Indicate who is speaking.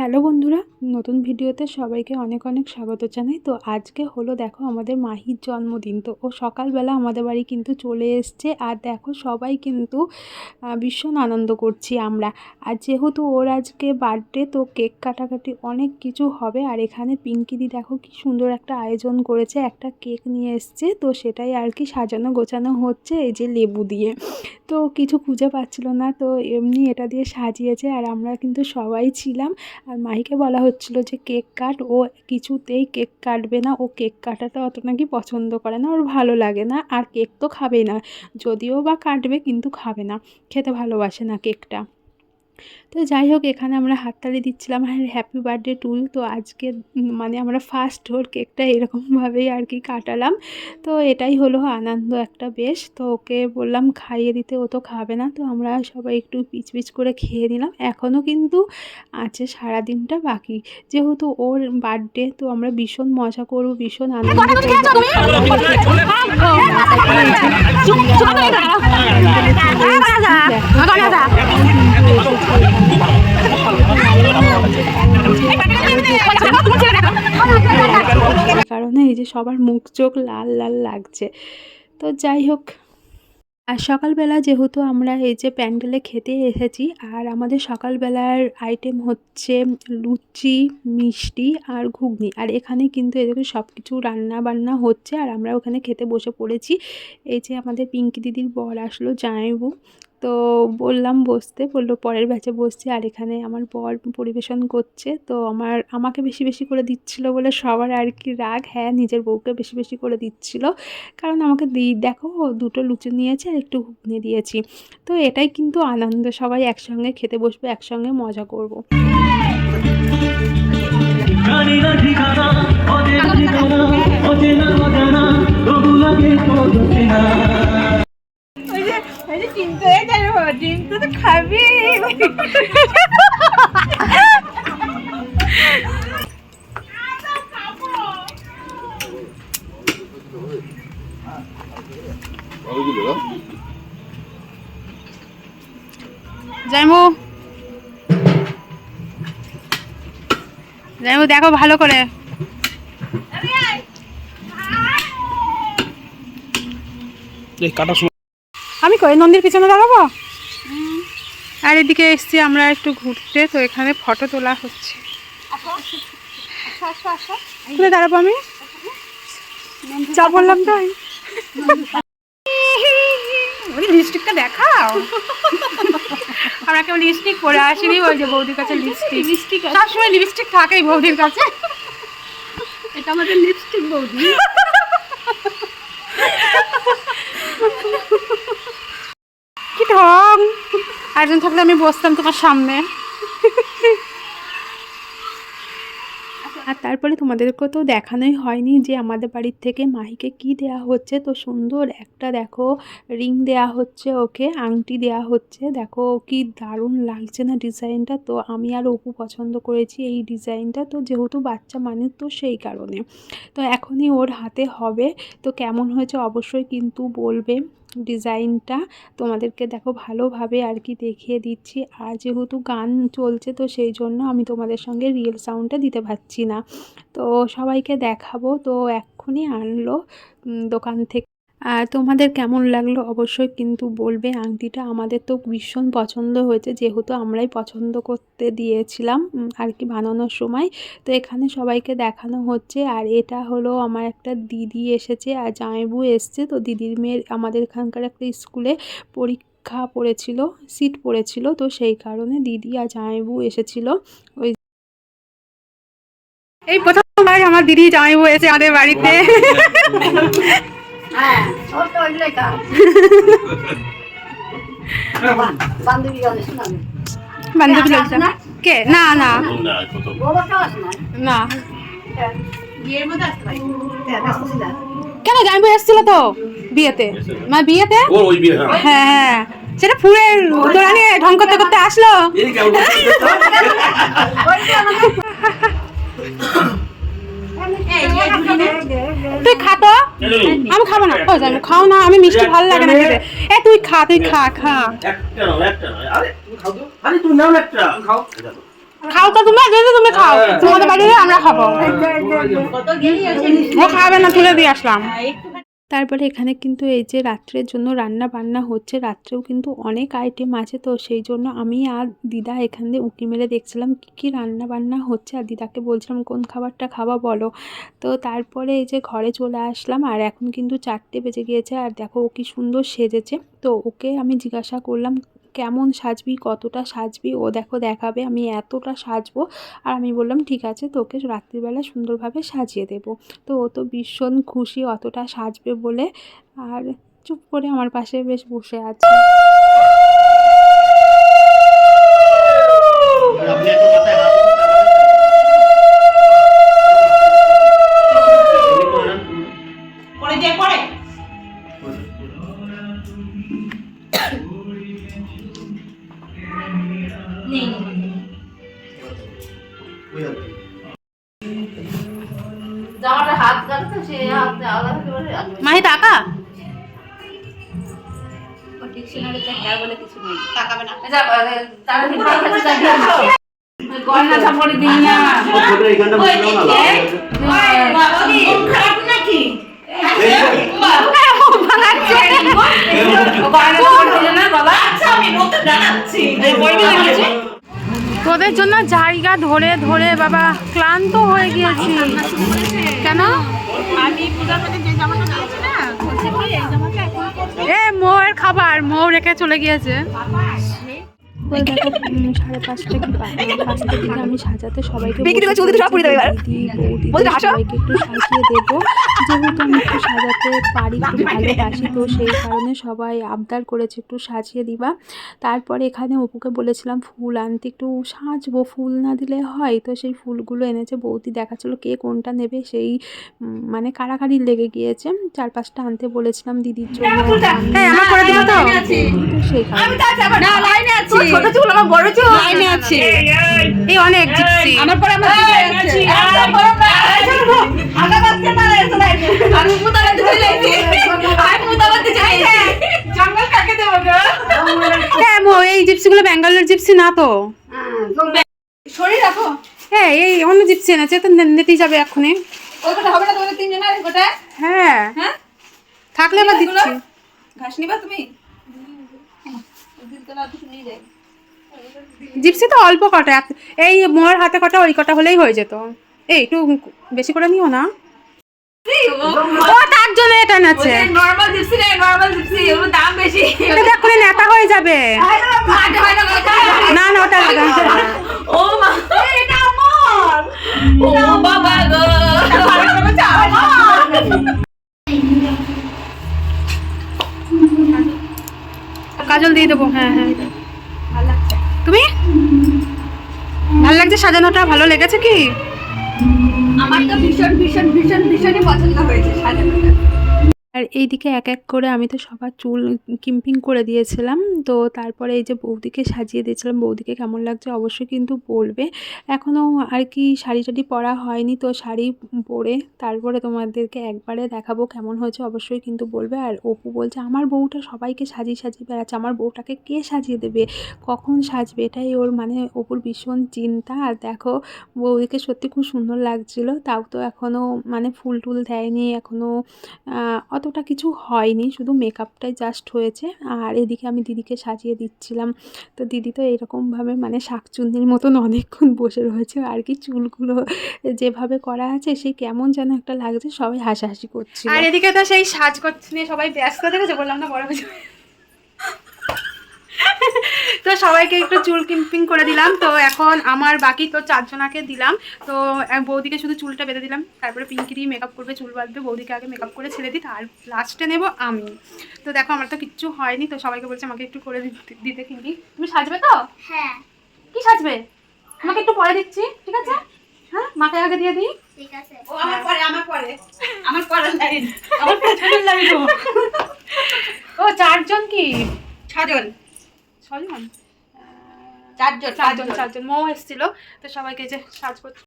Speaker 1: Hello বন্ধুরা, নতুন ভিডিওতে সবাইকে অনেক অনেক স্বাগত জানাই। তো আজকে হলো দেখো আমাদের মাহির জন্মদিন। তো ও সকালবেলা আমাদের বাড়ি কিন্তু চলে এসছে আর দেখো সবাই কিন্তু ভীষণ আনন্দ করছি আমরা। আর যেহেতু ওর আজকে বার্থডে তো কেক কাটাকাটি অনেক কিছু হবে। আর এখানে পিঙ্কিদি দেখো কি সুন্দর একটা আয়োজন করেছে, একটা কেক নিয়ে এসছে। তো সেটাই আর কি সাজানো গোছানো হচ্ছে এই যে লেবু দিয়ে। তো কিছু খুঁজে পাচ্ছিল না, তো এমনি এটা দিয়ে সাজিয়েছে। আর আমরা কিন্তু সবাই ছিলাম। আর মাহিকে বলা হচ্ছিল যে কেক কাট, ও কিছুতেই কেক কাটবে না, ও কেক কাটাটা অত নাকি পছন্দ করে না, ওর ভালো লাগে না, আর কেক তো খাবেই না, যদিও বা কাটবে কিন্তু খাবে না, খেতে ভালোবাসে না কেকটা। তো যাই হোক এখানে আমরা হাততালি দিচ্ছিলাম আর হ্যাপি বার্থডে টু তো আজকে মানে আমরা ফার্স্ট ওর কেকটা এরকমভাবেই আর কি কাটালাম তো এটাই হলো আনন্দ একটা বেশ তো ওকে বললাম খাইয়ে দিতে ও তো খাবে না তো আমরা সবাই একটু পিচ পিচ করে খেয়ে নিলাম এখনও কিন্তু আছে সারা দিনটা বাকি যেহেতু ওর বার্থডে তো আমরা ভীষণ মজা করব ভীষণ আনন্দ করব যে সবার মুখ, চোখ লাল লাল লাগছে। তো যাই হোক, আর সকালবেলা যেহেতু আমরা এই যে প্যান্ডেলে খেতে এসেছি, আর আমাদের সকালবেলার আইটেম হচ্ছে লুচি, মিষ্টি আর ঘুগনি। আর এখানে কিন্তু এদিকে সব কিছু রান্না বান্না হচ্ছে, আর আমরা ওখানে খেতে বসে পড়েছি। এই যে আমাদের পিঙ্কি দিদির বর আসলো, জামাইবু। তো বললাম বসতে, বলল পরের ব্যাচে বসছি আর এখানে আমার বর পরিবেশন করছে। তো আমার, আমাকে বেশি বেশি করে দিচ্ছিল বলে সবার আর কি রাগ। হ্যাঁ নিজের বউকে বেশি বেশি করে দিচ্ছিল। কারণ আমাকে দিই দেখো দুটো লুচি নিয়েছে আর একটু ঘুগনি দিয়েছি। তো এটাই কিন্তু আনন্দ, সবাই একসঙ্গে খেতে বসবে, একসঙ্গে মজা করব।
Speaker 2: ঠিকানা ঠিকানা অজানা লাগে তো চেনা
Speaker 3: ওই যে ওই যে চিন্তা হয়ে চিন্তা তো খাবি।
Speaker 1: জাইমু। জাইমু দেখো ভালো করে। আমি কই নন্দীর পিছনে দাঁড়াবো? আর এদিকে এসছি আমরা একটু ঘুরতে তো এখানে ফটো তোলা হচ্ছে। কোথায় দাঁড়াবো আমি? যা বললাম তাই লিপস্টিকটা দেখাও। আমরা কেউ লিপস্টিক পরে আসিনি ওই যে বৌদির কাছে লিপস্টিক লিপস্টিক সবসময় লিপস্টিক থাকেই বৌদির কাছে।
Speaker 3: এটা আমাদের লিপস্টিক বৌদি।
Speaker 1: ঢং একজন থাকলে আমি বসতাম তোমার সামনে। আর তারপরে তোমাদেরকে তো দেখানোই হয়নি যে আমাদের বাড়ির থেকে মাহিকে কি দেয়া হচ্ছে। তো সুন্দর একটা দেখো, রিং দেয়া হচ্ছে ওকে, আংটি দেয়া হচ্ছে। দেখো কি দারুণ লাগছে না ডিজাইনটা। তো আমি আর অপু পছন্দ করেছি এই ডিজাইনটা। তো যেহেতু বাচ্চা মানুষ তো সেই কারণে। তো এখনই ওর হাতে হবে। তো কেমন হয়েছে অবশ্যই কিন্তু বলবে। ডিজাইনটা তোমাদেরকে দেখো ভালোভাবে আর কি দেখিয়ে দিচ্ছি। আর যেহেতু গান চলছে তো সেই জন্য আমি তোমাদের সঙ্গে রিয়েল সাউন্ডটা দিতে পারছি না। তো সবাইকে দেখাবো। তো এক্ষুনি আনলো দোকান থেকে আর তোমাদের কেমন লাগল অবশ্যই কিন্তু বলবে। আংটিটা আমাদের তো ভীষণ পছন্দ হয়েছে, যেহেতু আমরাই পছন্দ করতে দিয়েছিলাম আর কি বানানোর সময়। তো এখানে সবাইকে দেখানো হচ্ছে, আর এটা হলো আমার একটা দিদি এসেছে, আর জামাইবু এসছে। তো দিদির মেয়ের আমাদের এখানকার একটা স্কুলে পরীক্ষা পড়েছিল, সিট পড়েছিল, তো সেই কারণে দিদি আর জামাইবু এসেছিল। ওই এই প্রথমবার আমার দিদি জামাইবু এসে আমাদের বাড়িতে।
Speaker 3: হ্যাঁ ওর ওইগুলোই কাজ বান্ধবী অনেক শুনাবে
Speaker 1: বান্ধবী
Speaker 3: কে, না?
Speaker 1: না। না
Speaker 3: হ্যাঁ না।
Speaker 1: কেন জামাইবু এসেছিল তো বিয়েতে। মানে বিয়েতে?
Speaker 4: বিয়ে হ্যাঁ।
Speaker 1: হ্যাঁ সেটা ফুলের তোরা নিয়ে ঢং করতে করতে আসলো। তুই খা তো। আমি খাব না। ও যাব খাও না আমি মিষ্টি ভালো লাগে না খেতে। এ তুই খা তুই খা খা।
Speaker 4: একটা নাও একটা আরে তুমি খাও তো। আরে তুমি নাও একটা। খাও।
Speaker 1: খাও তো তুমি যদি তুমি খাও। তোমাদের বাড়িতে আমরা খাব।
Speaker 3: কত গেলি আছে
Speaker 1: ও খাবে না তুলে দিয়ে আসলাম।
Speaker 3: একটু
Speaker 1: তারপরে এখানে কিন্তু এই যে রাত্রের জন্য রান্না বান্না হচ্ছে, রাত্রেও কিন্তু অনেক আইটেম আছে। তো সেই জন্য আমি আর দিদা এখান উঁকি মেরে দেখছিলাম কী কী রান্না বান্না হচ্ছে আর দিদাকে বলছিলাম, কোন খাবারটা খাওয়া বলো? তো তারপরে এই যে ঘরে চলে আসলাম আর এখন কিন্তু চারটে বেজে গিয়েছে আর দেখো ও কি সুন্দর সেজেছে। তো ওকে আমি জিজ্ঞাসা করলাম কেমন সাজবি, কতটা সাজবি, ও দেখো দেখাবে, আমি এতটা সাজবো। আর আমি বললাম, ঠিক আছে, তোকে রাত্রিবেলা সুন্দরভাবে সাজিয়ে দেব। তো ও তো ভীষণ খুশি, অতটা সাজবে বলে। আর চুপ করে আমার পাশে বেশ বসে আছে।
Speaker 3: করে
Speaker 5: দিলে না বাবা
Speaker 3: আচ্ছা আমি নতুন জানাচ্ছি।
Speaker 1: তোদের জন্য জায়গা ধরে ধরে, বাবা, ক্লান্ত হয়ে গিয়েছি। কেন? এ মৌয়ের খাবার মৌ রেখে চলে গিয়েছে। দেখো সাড়ে পাঁচটা কি দিকে আমি সাজাতে সবাইকে
Speaker 6: বিক্রি সব দেবে এবার।
Speaker 1: একটু সাজিয়ে দেবো। যেহেতু আমি একটু সাজাতে পারি একটু ভালোবাসি তো সেই কারণে সবাই আবদার করেছে একটু সাজিয়ে দিবা। তারপরে এখানে অপুকে বলেছিলাম ফুল আনতে একটু সাজবো ফুল না দিলে হয়? তো সেই ফুলগুলো এনেছে বৌদি দেখাচ্ছিলো কে কোনটা নেবে সেই মানে কারাকারি লেগে গিয়েছে। চার পাঁচটা আনতে বলেছিলাম দিদির জন্য। হ্যাঁ আমার করে দিবা তো। তো সেই কারণে।
Speaker 3: না লাইনে আছি।
Speaker 6: ছোট চুল আমার বড় চুল
Speaker 3: লাইনে আছে।
Speaker 1: এই অনেক জিপসি
Speaker 3: আমার পরে আমার দিদি আছে আগা বাচ্চা না এসে লাইনে। আমি মুতা বাঁধতে চলে যাচ্ছি আমি মুতা বাঁধতে চলে যাচ্ছি জঙ্গল কাকে দেবো গো?
Speaker 1: হ্যাঁ মো এই জিপসিগুলো ব্যাঙ্গালোর জিপসি না তো।
Speaker 3: শরীর রাখো।
Speaker 1: হ্যাঁ এই অন্য জিপসি এনেছে তো নিতেই যাবে এক্ষুনি।
Speaker 3: ওই হবে না তোমাদের তিনজনের গোটা
Speaker 1: হ্যাঁ।
Speaker 3: হ্যাঁ?
Speaker 1: থাকলে আবার দিচ্ছি।
Speaker 3: ঘাস নিবা তুমি? দিন তো না কিছু নিয়ে যাই।
Speaker 1: জিপসি তো অল্প কটা এই মোর হাতে কটা ওই কটা হলেই হয়ে যেত। এই একটু বেশি করে নিও না। ও তার জন্য এটা এনেছে।
Speaker 3: নরমাল জিপসি রে নরমাল জিপসি ওর দাম বেশি।
Speaker 1: এটা দেখ নেতা হয়ে যাবে।
Speaker 3: না
Speaker 1: না না ওটা লাগা
Speaker 3: ও মা। এটা আমার ও বাবা গো।
Speaker 1: কাজল দিয়ে দেবো। হ্যাঁ হ্যাঁ তুমি ভালো লাগছে সাজানোটা? ভালো লেগেছে কি?
Speaker 3: আমার তো ভীষণ ভীষণ ভীষণ, ভীষণই পছন্দ হয়েছে সাজানোটা।
Speaker 1: আর এইদিকে এক এক করে আমি তো সবার চুল কিম্পিং করে দিয়েছিলাম। তো তারপরে এই যে বৌদিকে সাজিয়ে দিয়েছিলাম, বৌদিকে কেমন লাগছে অবশ্যই কিন্তু বলবে। এখনও আর কি শাড়ি টাড়ি পরা হয়নি, তো শাড়ি পরে তারপরে তোমাদেরকে একবারে দেখাবো কেমন হয়েছে অবশ্যই কিন্তু বলবে। আর অপু বলছে, আমার বউটা সবাইকে সাজিয়ে সাজিয়ে বেড়াচ্ছে। আমার বউটাকে কে সাজিয়ে দেবে? কখন সাজবে? এটাই ওর মানে অপুর ভীষণ চিন্তা। আর দেখো, বৌদিকে সত্যি খুব সুন্দর লাগছিল। তাও তো এখনও মানে ফুল টুল দেয়নি, এখনও অতটা কিছু হয়নি, শুধু মেকআপটাই জাস্ট হয়েছে। আর এদিকে আমি দিদিকে সাজিয়ে দিচ্ছিলাম। তো দিদি তো এরকমভাবে মানে শাকচুন্দির মতন অনেকক্ষণ বসে রয়েছে। আর কি চুলগুলো যেভাবে করা আছে সেই কেমন যেন একটা লাগছে, সবাই হাসাহাসি করছে আর এদিকে তো সেই সাজ করছে সবাই ব্যস্ত দেখেছে, বললাম না বড় সবাইকে একটু চুল কিম্পিং করে দিলাম। তো এখন আমার বাকি তো চারজনাকে দিলাম। তো বৌদিকে শুধু চুলটা বেঁধে দিলাম। তারপরে পিঙ্কি দিয়ে মেকআপ করবে চুল বাঁধবে। বৌদিকে আগে মেকআপ করে ছেড়ে দিই। আর লাস্টে নেব আমি। তো দেখো আমার তো কিচ্ছু হয়নি। তো সবাইকে বলছে আমাকে একটু করে দিতে- দিতে পিঙ্কি তুমি সাজবে তো?
Speaker 5: হ্যাঁ।
Speaker 1: কি সাজবে? তোমাকে একটু পরে দিচ্ছি ঠিক আছে? হ্যাঁ মাকে আগে দিয়ে দিই।
Speaker 5: ঠিক আছে।
Speaker 3: ও আমার পরে আমার পরে। আমার পরের লাইন আমার পেছনের লাইন ও
Speaker 1: ও চারজন কি?
Speaker 3: ছজন।
Speaker 1: ছজন?
Speaker 3: চারজন
Speaker 1: চারজন চারজন। মৌ এসেছিল তো সবাইকে যে সাজ করতে